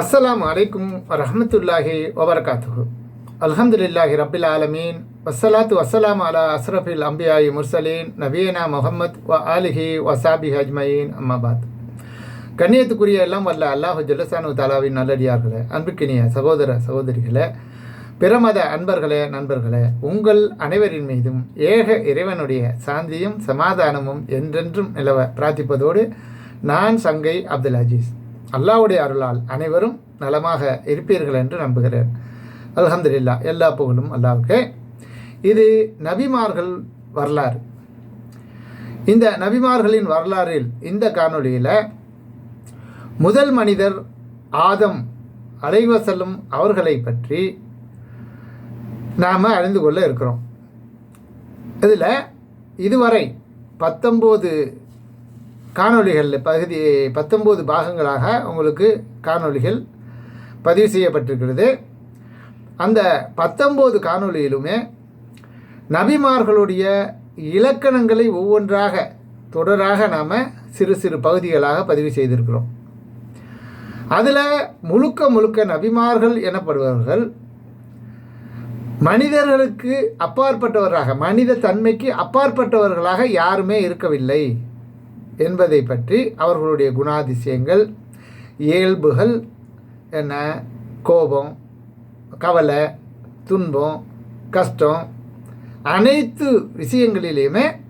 அஸ்ஸலாம் அலைக்கும் வரஹ்மத்துல்லாஹி வபர்காத்து அல்ஹம்துலில்லாஹி ரபில் ஆலமீன். வஸ்ஸலாத்து வஸ்ஸலாம் அலா அஸ்ரஃபில் அம்பியாயி முர்சலீன். நபீனா முஹம்மத் வ ஆலிஹி வசாபி ஹஜ்மயின் அம்மாபாத் கண்ணியத்துக்குரிய எல்லாம் வல்ல அல்லாஹு ஜல்லசானு தாலாவின் நல்லடியார்களே அன்புக்கினிய சகோதர சகோதரிகளே பிரமத அன்பர்களே நண்பர்களே உங்கள் அனைவரின் மீதும் ஏக இறைவனுடைய சாந்தியும் சமாதானமும் என்றென்றும் நிலவ பிரார்த்திப்பதோடு நான் சங்கை அப்துல் அஜீஸ். அல்லாவுடைய அருளால் அனைவரும் நலமாக இருப்பீர்கள் என்று நம்புகிறேன். அல்ஹம்துலில்லாஹ் எல்லா புகழும் அல்லாவுக்கே. இது நபிமார்கள் வரலாறு. இந்த நபிமார்களின் வரலாறில் இந்த காணொளியில் முதல் மனிதர் ஆதம் அலைவசல்லும் அவர்களை பற்றி நாம் அறிந்து கொள்ள இருக்கிறோம். இதில் இதுவரை பத்தொம்போது காணொளிகளில் பகுதி பத்தொம்போது பாகங்களாக உங்களுக்கு காணொளிகள் பதிவு செய்யப்பட்டிருக்கிறது. அந்த பத்தொம்போது காணொளியிலுமே நபிமார்களுடைய இலக்கணங்களை ஒவ்வொன்றாக தொடராக நாம் சிறு சிறு பகுதிகளாக பதிவு செய்திருக்கிறோம். அதில் முழுக்க முழுக்க நபிமார்கள் எனப்படுபவர்கள் மனிதர்களுக்கு அப்பாற்பட்டவராக மனித தன்மைக்கு அப்பாற்பட்டவர்களாக யாருமே இருக்கவில்லை. என்பதை பற்றி அவர்களுடைய குணாதிசயங்கள் இயல்புகள் என்ன? கோபம் கவலை துன்பம் கஷ்டம் அனைத்து விஷயங்களிலையுமே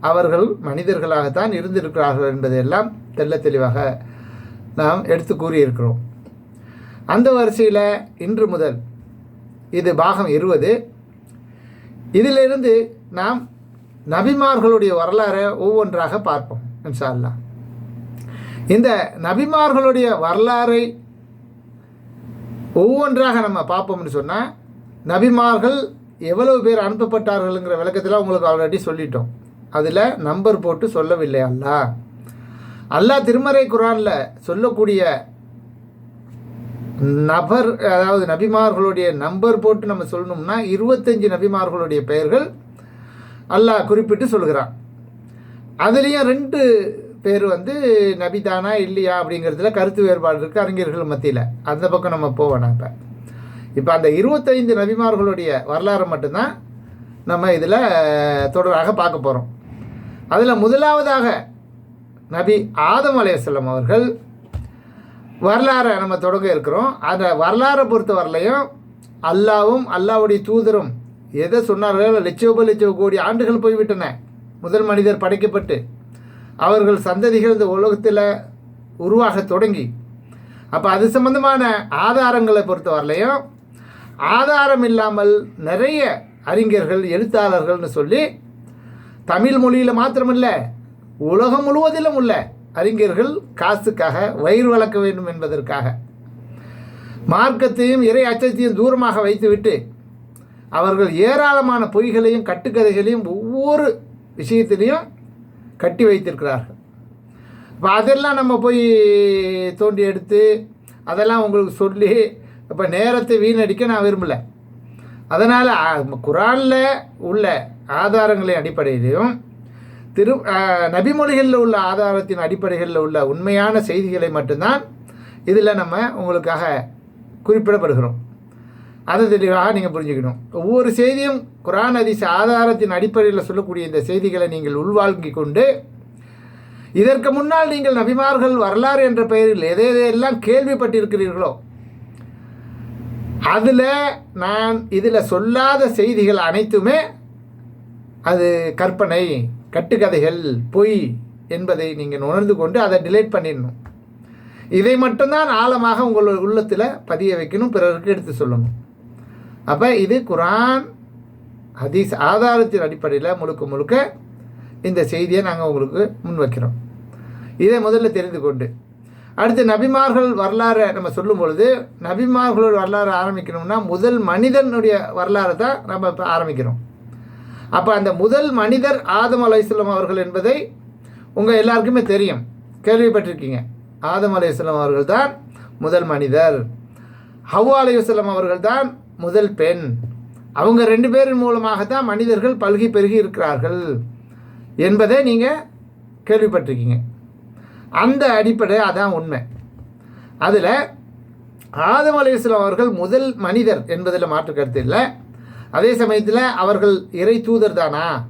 அவர்கள் மனிதர்களாகத்தான் இருந்திருக்கிறார்கள் என்பதையெல்லாம் தெல்ல தெளிவாக நாம் எடுத்து கூறியிருக்கிறோம். அந்த வரிசையில் இன்று முதல் இது பாகம் இருபது. இதிலிருந்து நாம் நபிமார்களுடைய வரலாறை ஒவ்வொன்றாக பார்ப்போம். இன்ஷா அல்லாஹ் இந்த நபிமார்களுடைய வரலாறை ஒவ்வொன்றாக நம்ம பார்ப்போம்னு சொன்னால் நபிமார்கள் எவ்வளவு பேர் அனுப்பப்பட்டார்கள்ங்கிற விளக்கத்தில் உங்களுக்கு ஆல்ரெடி சொல்லிட்டோம். அதில் நம்பர் போட்டு சொல்லவில்லை அல்லாஹ். அல்லாஹ் திருமறை குரானில் சொல்லக்கூடிய நபர் அதாவது நபிமார்களுடைய நம்பர் போட்டு நம்ம சொல்லணும்னா இருபத்தஞ்சு நபிமார்களுடைய பெயர்கள் அல்லாஹ் குறிப்பிட்டு சொல்கிறான். அதுலேயும் ரெண்டு பேர் வந்து நபிதானா இல்லையா அப்படிங்கிறதுல கருத்து வேறுபாடு இருக்குது அறிஞர்கள் மத்தியில். அந்த பக்கம் நம்ம போவோம் இப்போ. இப்போ அந்த இருபத்தைந்து நபிமார்களுடைய வரலாறு மட்டும்தான் நம்ம இதில் தொடராக பார்க்க போகிறோம் அதில் முதலாவதாக நபி ஆதம் அலையம் அவர்கள் வரலாறை நம்ம தொடங்க இருக்கிறோம். அந்த வரலாறை பொறுத்த வரலையும் அல்லாவும் அல்லாவுடைய தூதரும் எதை சொன்னார்கள் லட்சோப லட்சோ கோடி ஆண்டுகள் போய்விட்டன. முதல் மனிதர் படைக்கப்பட்டு அவர்கள் சந்ததிகள் இந்த உலகத்தில் உருவாக தொடங்கி. அப்போ அது சம்பந்தமான ஆதாரங்களை பொறுத்த வரலையும் ஆதாரம் இல்லாமல் நிறைய அறிஞர்கள் எழுத்தாளர்கள்னு சொல்லி தமிழ் மொழியில் மாத்திரமில்லை உலகம் முழுவதிலும் உள்ள அறிஞர்கள் காசுக்காக வயிறு வளர்க்க வேண்டும் என்பதற்காக. மார்க்கத்தையும் இறை அச்சத்தையும் தூரமாக வைத்துவிட்டு அவர்கள் ஏராளமான பொய்களையும் கட்டுக்கதைகளையும் ஒவ்வொரு விஷயத்திலையும் கட்டி வைத்திருக்கிறார்கள். இப்போ அதெல்லாம் நம்ம போய் தோண்டி எடுத்து அதெல்லாம் உங்களுக்கு சொல்லி இப்போ நேரத்தை வீணடிக்க நான் விரும்பலை. அதனால் குரானில் உள்ள ஆதாரங்களின் அடிப்படையிலையும் திரு நபிமொழிகளில் உள்ள ஆதாரத்தின் அடிப்படைகளில் உள்ள உண்மையான செய்திகளை மட்டும்தான் இதில் நம்ம உங்களுக்காக குறிப்பிடப்படுகிறோம். அதை தெளிவாக நீங்கள் புரிஞ்சுக்கணும். ஒவ்வொரு செய்தியும் குரான் அதிச ஆதாரத்தின் அடிப்படையில் சொல்லக்கூடிய இந்த செய்திகளை நீங்கள் உள்வாழ்க்கிக் கொண்டு இதற்கு முன்னால் நீங்கள் நபிமார்கள் வரலாறு என்ற பெயரில் எதை எதையெல்லாம் கேள்விப்பட்டிருக்கிறீர்களோ அதில் நான் இதில் சொல்லாத செய்திகள் அனைத்துமே அது கற்பனை கட்டுக்கதைகள் பொய் என்பதை நீங்கள் உணர்ந்து கொண்டு அதை டிலேட் பண்ணிடணும். இதை மட்டும்தான் ஆழமாக உங்கள் உள்ளத்தில் பதிய வைக்கணும் பிறருக்கு எடுத்து சொல்லணும். அப்போ இது குரான் ஹதீஸ் ஆதாரத்தின் அடிப்படையில் முழுக்க முழுக்க இந்த செய்தியை நாங்கள் உங்களுக்கு முன் வைக்கிறோம். இதை முதல்ல தெரிந்து கொண்டு அடுத்து நபிமார்கள் வரலாறை நம்ம சொல்லும் பொழுது நபிமார்களோட வரலாறு ஆரம்பிக்கணும்னா முதல் மனிதனுடைய வரலாறு தான் நம்ம இப்போ ஆரம்பிக்கிறோம். அப்போ அந்த முதல் மனிதர் ஆதம் அலையம் அவர்கள் என்பதை உங்கள் எல்லாருக்குமே தெரியும். கேள்விப்பட்டிருக்கீங்க. ஆதம் அலையம் அவர்கள் தான் முதல் மனிதர். ஹவ்வா அலையுஸ்லம் அவர்கள் தான் முதல் பெண். அவங்க ரெண்டு பேரின் மூலமாக தான் மனிதர்கள் பல்கி பெருகி இருக்கிறார்கள் என்பதை நீங்கள் கேள்விப்பட்டிருக்கீங்க. அந்த அடிப்படை அதான் உண்மை. அதில் ஆதம் அலையாம் அவர்கள் முதல் மனிதர் என்பதில் மாற்று கருத்து இல்லை. அதே சமயத்தில் அவர்கள் இறை தூதர் தானா?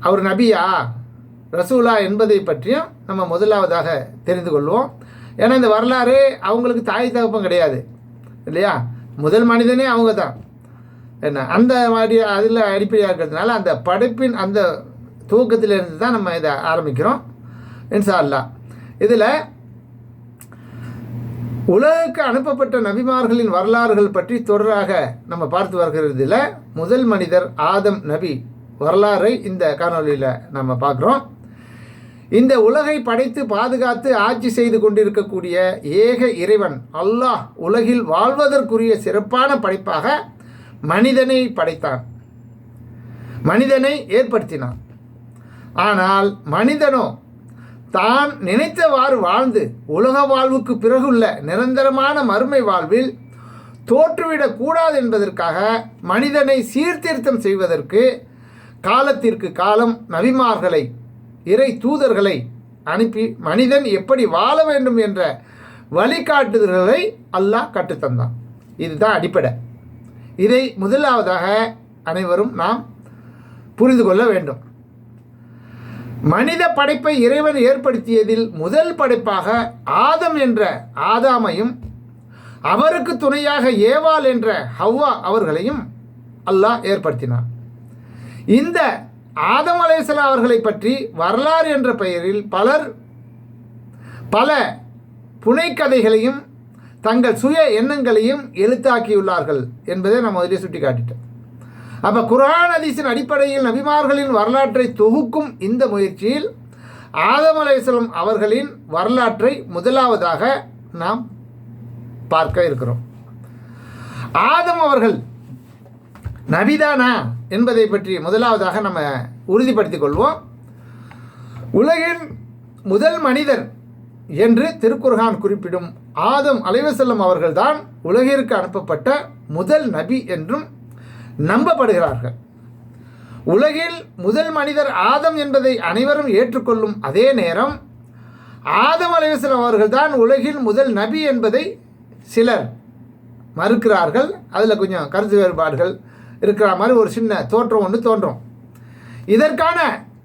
அவர் நபியா? ரசூலா என்பதை பற்றியும் நம்ம முதலாவதாக தெரிந்து கொள்வோம். ஏன்னா இந்த வரலாறு அவங்களுக்கு தாய் தகப்பம் கிடையாது. இல்லையா? முதல் மனிதனே அவங்க தான் என்ன? அந்த மாதிரி அதில் அடிப்படையாக இருக்கிறதுனால அந்த படைப்பின் அந்த தூக்கத்திலிருந்து தான் நம்ம இதை ஆரம்பிக்கிறோம். இன்ஷா அல்லா இதில் உலகுக்கு அனுப்பப்பட்ட நபிமார்களின் வரலாறுகள் பற்றி தொடராக நம்ம பார்த்து வருகிறதில் முதல் மனிதர் ஆதம் நபி வரலாறை இந்த காணொலியில் நம்ம பார்க்குறோம். இந்த உலகை படைத்து பாதுகாத்து ஆட்சி செய்து கொண்டிருக்கக்கூடிய ஏக இறைவன் அல்லாஹ் உலகில் வாழ்வதற்குரிய சிறப்பான படைப்பாக மனிதனை படைத்தான். மனிதனை ஏற்படுத்தினான். ஆனால் மனிதனோ தான் நினைத்தவாறு வாழ்ந்து உலக வாழ்வுக்கு பிறகுள்ள நிரந்தரமான மறுமை வாழ்வில் தோற்றுவிடக்கூடாது என்பதற்காக மனிதனை சீர்திருத்தம் செய்வதற்கு காலத்திற்கு காலம் நபிமார்களை இறை தூதர்களை அனுப்பி மனிதன் எப்படி வாழ வேண்டும் என்ற வழிகாட்டுதல்களை அல்லாஹ் கற்றுத்தந்தான். இதுதான் அடிப்படை. இதை முதலாவதாக அனைவரும் நாம் புரிந்து கொள்ள வேண்டும். மனித படைப்பை இறைவன் ஏற்படுத்தியதில் முதல் படைப்பாக ஆதம் என்ற ஆதாமையும் அவருக்கு துணையாக ஏவாள் என்ற ஹவ்வா அவர்களையும் அல்லாஹ் ஏற்படுத்தினான். இந்த ஆதம் அலேசலா அவர்களை பற்றி வரலாறு என்ற பெயரில் பலர் பல புனைக்கதைகளையும் தங்கள் சுய எண்ணங்களையும் எழுத்தாக்கியுள்ளார்கள் என்பதை நான் முதலே சுட்டி காட்டிட்டேன் அப்போ குரான் அதிசின் அடிப்படையில் நபிமார்களின் வரலாற்றை தொகுக்கும் இந்த முயற்சியில் ஆதம் அலையம் அவர்களின் வரலாற்றை முதலாவதாக நாம் பார்க்க இருக்கிறோம். ஆதம் அவர்கள் நபிதானா? என்பதை பற்றி முதலாவதாக நம்ம உறுதிப்படுத்திக் கொள்வோம். உலகின் முதல் மனிதர் என்று திருக்குர்ஹான் குறிப்பிடும் ஆதம் அலைவசல்லம் அவர்கள்தான் உலகிற்கு அனுப்பப்பட்ட முதல் நபி என்றும் நம்பப்படுகிறார்கள். உலகில் முதல் மனிதர் ஆதம் என்பதை அனைவரும் ஏற்றுக்கொள்ளும் அதே நேரம் ஆதம் அலைவசலம் அவர்கள்தான் உலகில் முதல் நபி என்பதை சிலர் மறுக்கிறார்கள். அதில் கொஞ்சம் கருத்து வேறுபாடுகள் இருக்கிற மாதிரி ஒரு சின்ன தோற்றம் ஒன்று தோன்றும். இதற்கான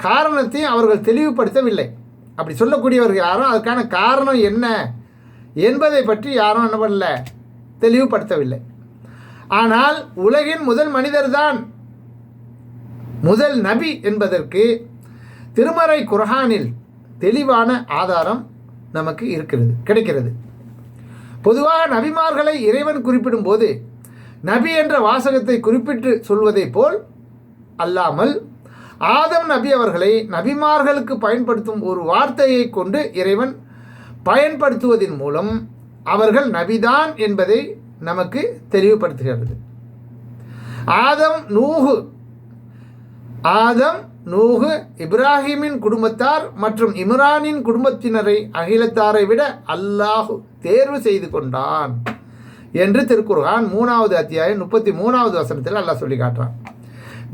காரணத்தையும் அவர்கள் தெளிவுபடுத்தவில்லை. அப்படி சொல்லக்கூடியவர்கள் யாரும் அதுக்கான காரணம் என்ன என்பதை பற்றி யாரும் என்ன பண்ணல தெளிவுபடுத்தவில்லை. ஆனால் உலகின் முதல் மனிதர்தான். முதல் நபி என்பதற்கு திருமறை குர்ஹானில் தெளிவான ஆதாரம் நமக்கு இருக்கிறது கிடைக்கிறது. பொதுவாக நபிமார்களை இறைவன் குறிப்பிடும்போது நபி என்ற வாசகத்தை குறிப்பிட்டு சொல்வதைப் போல் அல்லாமல் ஆதம் நபி அவர்களை நபிமார்களுக்கு பயன்படுத்தும் ஒரு வார்த்தையை கொண்டு இறைவன் பயன்படுத்துவதன் மூலம் அவர்கள் நபிதான் என்பதை நமக்கு தெளிவுபடுத்துகிறது. ஆதம் நூகு ஆதம் நூகு இப்ராஹிமின் குடும்பத்தார் மற்றும் இம்ரானின் குடும்பத்தினரை அகிலத்தாரை விட அல்லாஹு தேர்வு செய்து கொண்டான். என்று திருக்குர்ஹான் மூணாவது அத்தியாயம் முப்பத்தி மூணாவது வசனத்தில் அல்லாஹ் சொல்லி காட்டுறான்.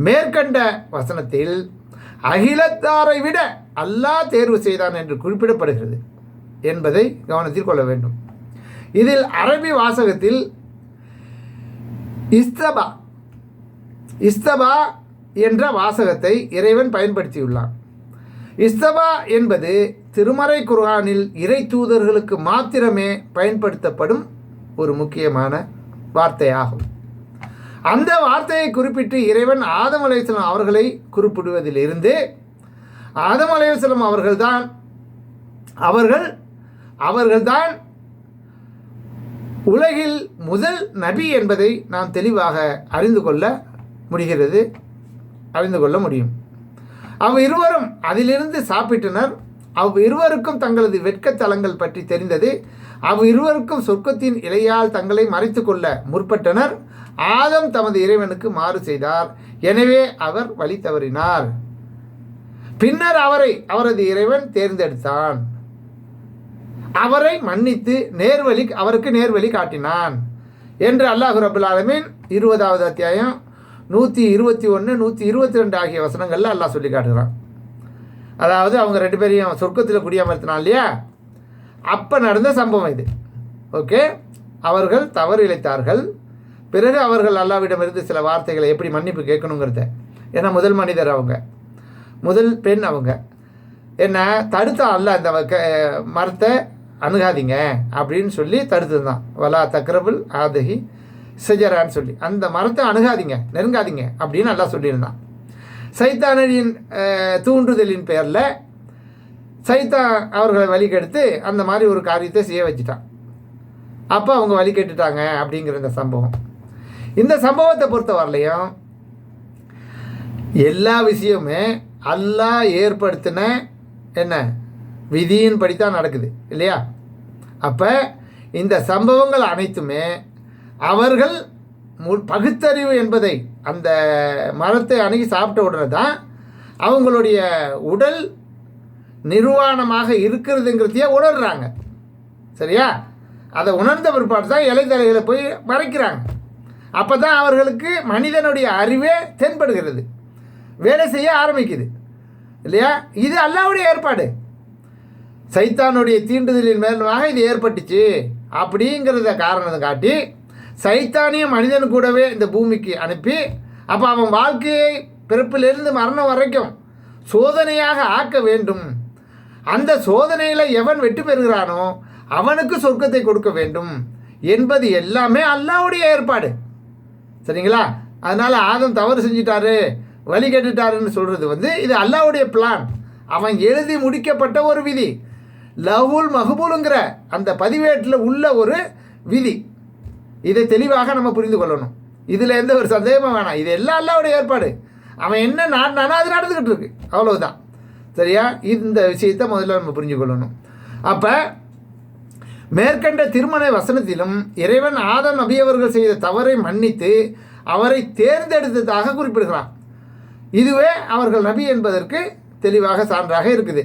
மேற்கண்ட வசனத்தில் அகிலத்தாரை விட அல்லாஹ் தேர்வு செய்தான் என்று குறிப்பிடப்படுகிறது என்பதை கவனத்தில் கொள்ள வேண்டும். இதில் அரபி வாசகத்தில் இஸ்தபா இஸ்தபா என்ற வாசகத்தை இறைவன் பயன்படுத்தியுள்ளான். இஸ்தபா என்பது திருமறை குர்ஆனில் இறை தூதர்களுக்கு மாத்திரமே பயன்படுத்தப்படும் ஒரு முக்கியமான வார்த்தையாகும். அந்த வார்த்தையை குறிப்பிட்டு இறைவன் ஆதம் அலையம் அவர்களை குறிப்பிடுவதிலிருந்து ஆதம் அலையம் அவர்கள்தான் அவர்கள் அவர்கள்தான் உலகில் முதல் நபி என்பதை நாம் தெளிவாக அறிந்து கொள்ள முடிகிறது அறிந்து கொள்ள முடியும். அவ் இருவரும் அதிலிருந்து சாப்பிட்டனர் அவ் இருவருக்கும் தங்களது வெட்கத்தலங்கள் பற்றி தெரிந்தது. அவ் இருவருக்கும் சொர்க்கத்தின் இலையால் தங்களை மறைத்து கொள்ள முற்பட்டனர். ஆதம் தமது இறைவனுக்கு மாறு செய்தார். எனவே அவர் வழி தவறினார். பின்னர் அவரை அவரது இறைவன் தேர்ந்தெடுத்தான். அவரை மன்னித்து நேர்வழி அவருக்கு நேர்வழி காட்டினான் என்று அல்லாஹு ரபுல் ஆலமீன் இருபதாவது அத்தியாயம் நூற்றி இருபத்தி ஒன்று நூற்றி இருபத்தி ரெண்டு ஆகிய வசனங்களில் அல்லாஹ் சொல்லி காட்டுகிறான். அதாவது அவங்க ரெண்டு பேரையும் சொர்க்கத்தில் குடியமர்த்தினான் இல்லையா? அப்போ நடந்த சம்பவம் இது. ஓகே அவர்கள் தவறு இழைத்தார்கள். பிறகு அவர்கள் அல்லாவிடமிருந்து சில வார்த்தைகளை எப்படி மன்னிப்பு கேட்கணுங்கிறத. ஏன்னா முதல் மனிதர் அவங்க. முதல் பெண் அவங்க. என்ன? தடுத்தா அல்ல அந்த மரத்தை அணுகாதீங்க அப்படின்னு சொல்லி தடுத்துதான் வலா தக்ரபுல் ஆதகி செஜரான்னு சொல்லி. அந்த மரத்தை அணுகாதீங்க நெருங்காதீங்க அப்படின்னு நல்லா சொல்லியிருந்தான். சைத்தானடியின் தூண்டுதலின் பேரில் சைத்தா அவர்களை வழிகெடுத்து அந்த மாதிரி ஒரு காரியத்தை செய்ய வச்சுட்டான். அப்போ அவங்க வழி கேட்டுட்டாங்க அப்படிங்கிற இந்த சம்பவம். இந்த சம்பவத்தை பொறுத்த வரலையும் எல்லா விஷயமுமே அல்லாஹ் ஏற்படுத்தின என்ன? விதியின் படித்தான் நடக்குது இல்லையா? அப்போ இந்த சம்பவங்கள் அனைத்துமே அவர்கள் மு பகுத்தறிவு என்பதை அந்த மரத்தை அணுகி சாப்பிட்ட உடனே தான் அவங்களுடைய உடல் நிர்வாணமாக இருக்கிறதுங்கிறதையே உணர்றாங்க. சரியா? அதை உணர்ந்த பிற்பாடு தான் இலைத்தலைகளை போய் மறைக்கிறாங்க. அப்போ தான் அவர்களுக்கு மனிதனுடைய அறிவே தென்படுகிறது. வேலை செய்ய ஆரம்பிக்குது. இல்லையா? இது அல்லாவுடைய ஏற்பாடு. சைத்தானுடைய தீண்டுதலின் மேலமாக இது ஏற்பட்டுச்சு. அப்படிங்கிறத காரணத்தை காட்டி சைத்தானிய மனிதன் கூடவே இந்த பூமிக்கு அனுப்பி அப்போ அவன் வாழ்க்கையை பிறப்பிலிருந்து மரணம் வரைக்கும் சோதனையாக ஆக்க வேண்டும். அந்த சோதனையில் எவன் வெற்றி பெறுகிறானோ அவனுக்கு சொர்க்கத்தை கொடுக்க வேண்டும். என்பது எல்லாமே அல்லாவுடைய ஏற்பாடு. சரிங்களா? அதனால் ஆதம் தவறு செஞ்சிட்டாரு வழி கேட்டுட்டாருன்னு சொல்கிறது வந்து இது அல்லாவுடைய பிளான் அவன் எழுதி முடிக்கப்பட்ட ஒரு விதி. லஹுல் மஹபூலுங்கிற அந்த பதிவேட்டில் உள்ள ஒரு விதி. இதை தெளிவாக நம்ம புரிந்து கொள்ளணும். இதில் எந்த ஒரு சந்தேகமும் வேணாம். இது எல்லாம் அல்லாவுடைய ஏற்பாடு. அவன் என்ன நாடினானோ அது நடந்துக்கிட்டு இருக்கு. அவ்வளவுதான். சரியா? இந்த விஷயத்தை முதல்ல நம்ம புரிஞ்சு கொள்ளணும். அப்போ மேற்கண்ட திருமண வசனத்திலும் இறைவன் ஆதம் நபி அவர்கள் செய்த தவறை மன்னித்து அவரை தேர்ந்தெடுத்ததாக குறிப்பிடுகிறான். இதுவே அவர்கள் நபி என்பதற்கு தெளிவாக சான்றாக இருக்குது.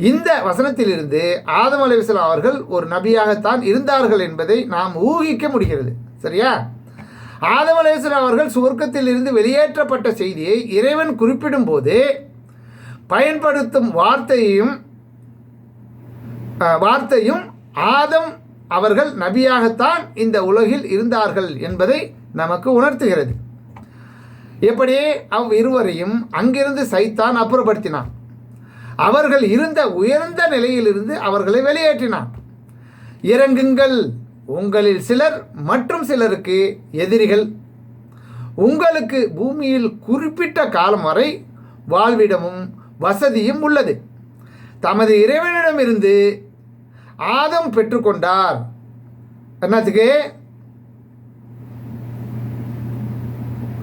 இந்த வசனத்திலிருந்து ஆதம் அலைவிஸ்லாம் அவர்கள் ஒரு நபியாகத்தான் இருந்தார்கள் என்பதை நாம் ஊகிக்க முடிகிறது. சரியா? ஆதம் அலைவிஸ்லாம் அவர்கள் சுவர்க்கத்தில் இருந்து வெளியேற்றப்பட்ட செய்தியை இறைவன் குறிப்பிடும் போது பயன்படுத்தும் வார்த்தையையும் வார்த்தையும் ஆதம் அவர்கள் நபியாகத்தான் இந்த உலகில் இருந்தார்கள் என்பதை நமக்கு உணர்த்துகிறது. எப்படி? அவ் இருவரையும் அங்கிருந்து சைத்தான் அப்புறப்படுத்தினான். அவர்கள் இருந்த உயர்ந்த நிலையிலிருந்து அவர்களை வெளியேற்றினான். இறங்குங்கள் உங்களில் சிலர் மற்றும் சிலருக்கு எதிரிகள். உங்களுக்கு பூமியில் குறிப்பிட்ட காலம் வரை வாழ்விடமும் வசதியும் உள்ளது. தமது இறைவனிடமிருந்து ஆதம் பெற்றுக்கொண்டார். என்னத்துக்கு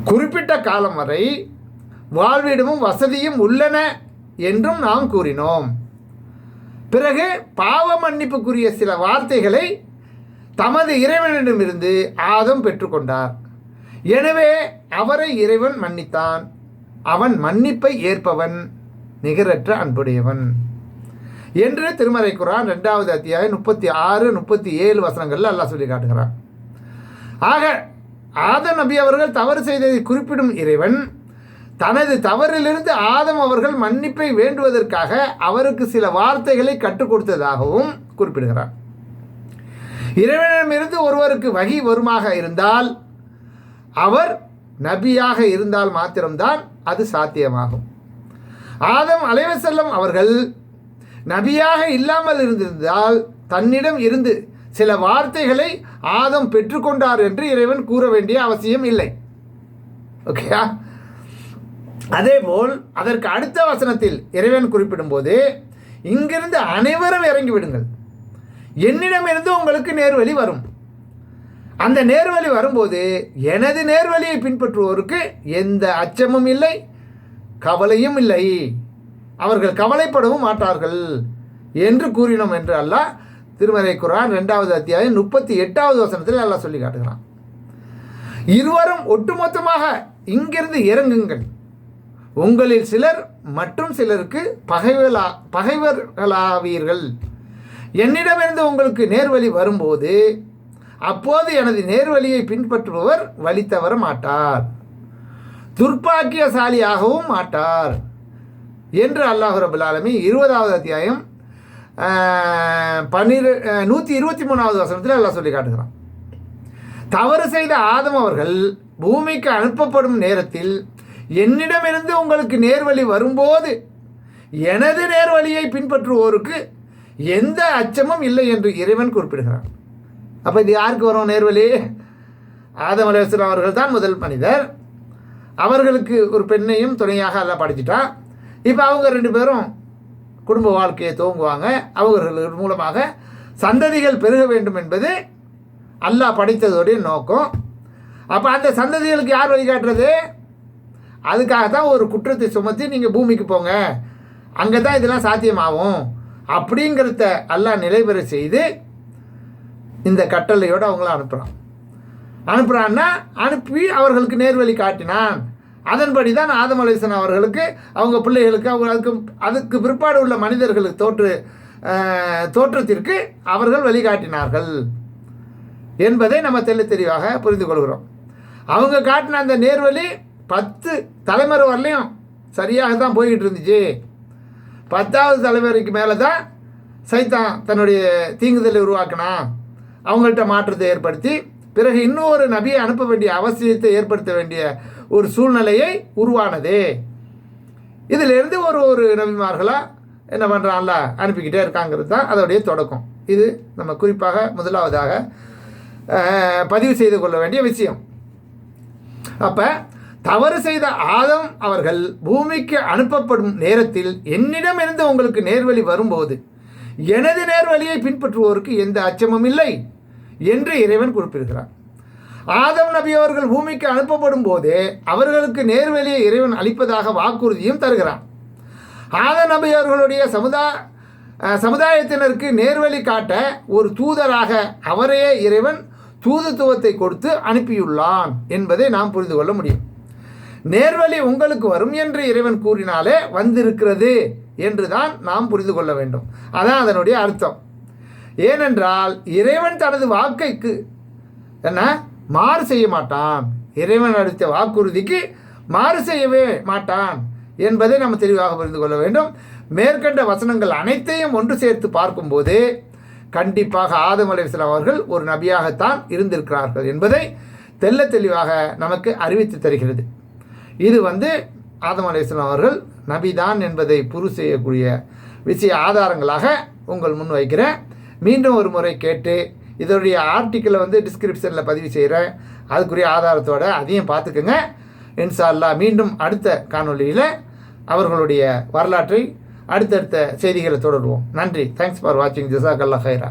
குறிப்பிட்ட காலம் வரை வாழ்விடமும் வசதியும் உள்ளன. என்றும் நாம் கூறினோம். பிறகு பாவ மன்னிப்புக்குரிய சில வார்த்தைகளை தமது இறைவனிடமிருந்து ஆதம் பெற்றுக்கொண்டார். எனவே அவரை இறைவன் மன்னித்தான். அவன் மன்னிப்பை ஏற்பவன் நிகரற்ற அன்புடையவன். என்று திருமறை குரான் ரெண்டாவது அத்தியாயம் முப்பத்தி ஆறு முப்பத்தி ஏழு வசனங்களில் அல்லாஹ் சொல்லி காட்டுகிறான். ஆக ஆத நபி அவர்கள் தவறு செய்ததை குறிப்பிடும் இறைவன் தனது தவறிலிருந்து ஆதம் அவர்கள் மன்னிப்பை வேண்டுவதற்காக அவருக்கு சில வார்த்தைகளை கற்றுக் கொடுத்ததாகவும் குறிப்பிடுகிறார். இறைவனிடமிருந்து ஒருவருக்கு வகி வருமாக இருந்தால் அவர் நபியாக இருந்தால் மாத்திரம்தான் அது சாத்தியமாகும். ஆதம் அலைவசல்லம் அவர்கள் நபியாக இல்லாமல் இருந்திருந்தால் தன்னிடம் இருந்து சில வார்த்தைகளை ஆதம் பெற்றுக்கொண்டார் என்று இறைவன் கூற வேண்டிய அவசியம் இல்லை. ஓகேயா? அதேபோல் அதற்கு அடுத்த வசனத்தில் இறைவன் குறிப்பிடும்போது இங்கிருந்து அனைவரும் இறங்கி விடுங்கள் என்னிடமிருந்து உங்களுக்கு நேர்வழி வரும். அந்த நேர்வழி வரும்போது எனது நேர்வழியை பின்பற்றுவோருக்கு எந்த அச்சமும் இல்லை கவலையும் இல்லை. அவர்கள் கவலைப்படவும் மாட்டார்கள். என்று கூறினோம் என்று அல்லாஹ் திருமறை குரான் ரெண்டாவது அத்தியாயம் முப்பத்தி எட்டாவது வசனத்தில் அல்லாஹ் சொல்லி காட்டுகிறான். இருவரும் ஒட்டுமொத்தமாக இங்கிருந்து இறங்குங்கள். உங்களில் சிலர் மற்றும் சிலருக்கு பகைவலா பகைவர்களாவீர்கள். என்னிடமிருந்து உங்களுக்கு நேர்வழி வரும்போது அப்போது எனது நேர்வழியை பின்பற்றுபவர் வழி தவற மாட்டார். துர்ப்பாக்கியசாலியாகவும் மாட்டார். என்று அல்லாஹு ரபுல் ஆலமி இருபதாவது அத்தியாயம் பன்னிரு நூற்றி இருபத்தி மூணாவது வசனத்தில் எல்லாம் சொல்லி காட்டுகிறான். தவறு செய்த ஆதம் அவர்கள் பூமிக்கு அனுப்பப்படும் நேரத்தில் என்னிடமிருந்து உங்களுக்கு நேர்வழி வரும்போது எனது நேர்வழியை பின்பற்றுவோருக்கு எந்த அச்சமும் இல்லை என்று இறைவன் குறிப்பிடுகிறான். அப்போ இது யாருக்கு வரும் நேர்வழி? ஆதம் அலையாஸ்லாம் அவர்கள் தான் முதல் மனிதர். அவர்களுக்கு ஒரு பெண்ணையும் துணையாக எல்லாம் படிச்சுட்டான். இப்போ அவங்க ரெண்டு பேரும் குடும்ப வாழ்க்கையை துவங்குவாங்க. அவர்கள் மூலமாக சந்ததிகள் பெருக வேண்டும் என்பது அல்லாஹ் படைத்ததோடைய நோக்கம். அப்போ அந்த சந்ததிகளுக்கு யார் வழிகாட்டுறது? அதுக்காக தான் ஒரு குற்றத்தை சுமத்தி நீங்கள் பூமிக்கு போங்க. அங்கே தான் இதெல்லாம் சாத்தியமாகும். அப்படிங்கிறத அல்லாஹ் நிலைபெற செய்து இந்த கட்டளையோடு அவங்கள அனுப்புகிறான் அனுப்புகிறான்னா அனுப்பி அவர்களுக்கு நேர்வழி காட்டினான். அதன்படி தான் ஆதம் அலிசன் அவர்களுக்கு அவங்க பிள்ளைகளுக்கு அவங்க அதுக்கு அதுக்கு பிற்பாடு உள்ள மனிதர்களுக்கு தோற்று தோற்றத்திற்கு அவர்கள் வழிகாட்டினார்கள் என்பதை நம்ம தெள்ள தெளிவாக புரிந்து கொள்கிறோம். அவங்க காட்டின அந்த நேர்வழி பத்து தலைமுறை வரலையும் சரியாக தான் போய்கிட்டு இருந்துச்சு. பத்தாவது தலைமுறைக்கு மேலே தான் சைத்தான் தன்னுடைய தீங்குதலை உருவாக்கினான். அவங்கள்ட்ட மாற்றத்தை ஏற்படுத்தி பிறகு இன்னொரு நபியை அனுப்ப வேண்டிய அவசியத்தை ஏற்படுத்த வேண்டிய ஒரு சூழ்நிலையை உருவானது. இதிலிருந்து ஒரு ஒரு நபிமார்களாக என்ன பண்ணுறான்ல அனுப்பிக்கிட்டே இருக்காங்கிறது தான் அதோடைய தொடக்கம். இது நம்ம குறிப்பாக முதலாவதாக பதிவு செய்து கொள்ள வேண்டிய விஷயம். அப்போ தவறு செய்த ஆதம் அவர்கள் பூமிக்கு அனுப்பப்படும் நேரத்தில் என்னிடமிருந்து உங்களுக்கு நேர்வழி வரும்போது எனது நேர்வழியை பின்பற்றுவோருக்கு எந்த அச்சமும் இல்லை என்று இறைவன் குறிப்பிடுகிறார் ஆதம் நபி அவர்கள் பூமிக்கு அனுப்பப்படும் போதே அவர்களுக்கு நேர்வழியை இறைவன் அளிப்பதாக வாக்குறுதியும் தருகிறான். ஆதம் நபி அவர்களுடைய சமுதா சமுதாயத்தினருக்கு நேர்வழி காட்ட ஒரு தூதராக அவரையே இறைவன் தூதுத்துவத்தை கொடுத்து அனுப்பியுள்ளான் என்பதை நாம் புரிந்து கொள்ள முடியும். நேர்வழி உங்களுக்கு வரும் என்று இறைவன் கூறினாலே வந்திருக்கிறது என்று தான் நாம் புரிந்து கொள்ள வேண்டும். அதான் அதனுடைய அர்த்தம். ஏனென்றால் இறைவன் தனது வாக்கைக்கு என்ன? மாறு செய்ய மாட்டான். இறைவன் அளித்த வாக்குறுதிக்கு மாறு செய்யவே மாட்டான் என்பதை நம்ம தெளிவாக புரிந்து கொள்ள வேண்டும். மேற்கண்ட வசனங்கள் அனைத்தையும் ஒன்று சேர்த்து பார்க்கும்போது கண்டிப்பாக ஆதம் அலைஹிஸ்ஸலாம் அவர்கள் ஒரு நபியாகத்தான் இருந்திருக்கிறார்கள் என்பதை தெள்ள தெளிவாக நமக்கு அறிவித்து தருகிறது. இது வந்து ஆதம் அலைஹிஸ்ஸலாம் அவர்கள் நபிதான் என்பதை புரு செய்யக்கூடிய விஷய ஆதாரங்களாக உங்கள் முன் வைக்கிறேன். மீண்டும் ஒரு முறை கேட்டு இதோடைய ஆர்டிக்கிளை வந்து டிஸ்கிரிப்ஷனில் பதிவு செய்கிறேன் அதுக்குரிய ஆதாரத்தோட அதையும் பார்த்துக்குங்க. இன்ஷா அல்லாஹ் மீண்டும் அடுத்த காணொளியில் அவர்களுடைய வரலாற்றை அடுத்தடுத்த செய்திகளை தொடருவோம். நன்றி. தேங்க்ஸ் ஃபார் வாட்சிங் ஜசாக் அல்லா ஹைரா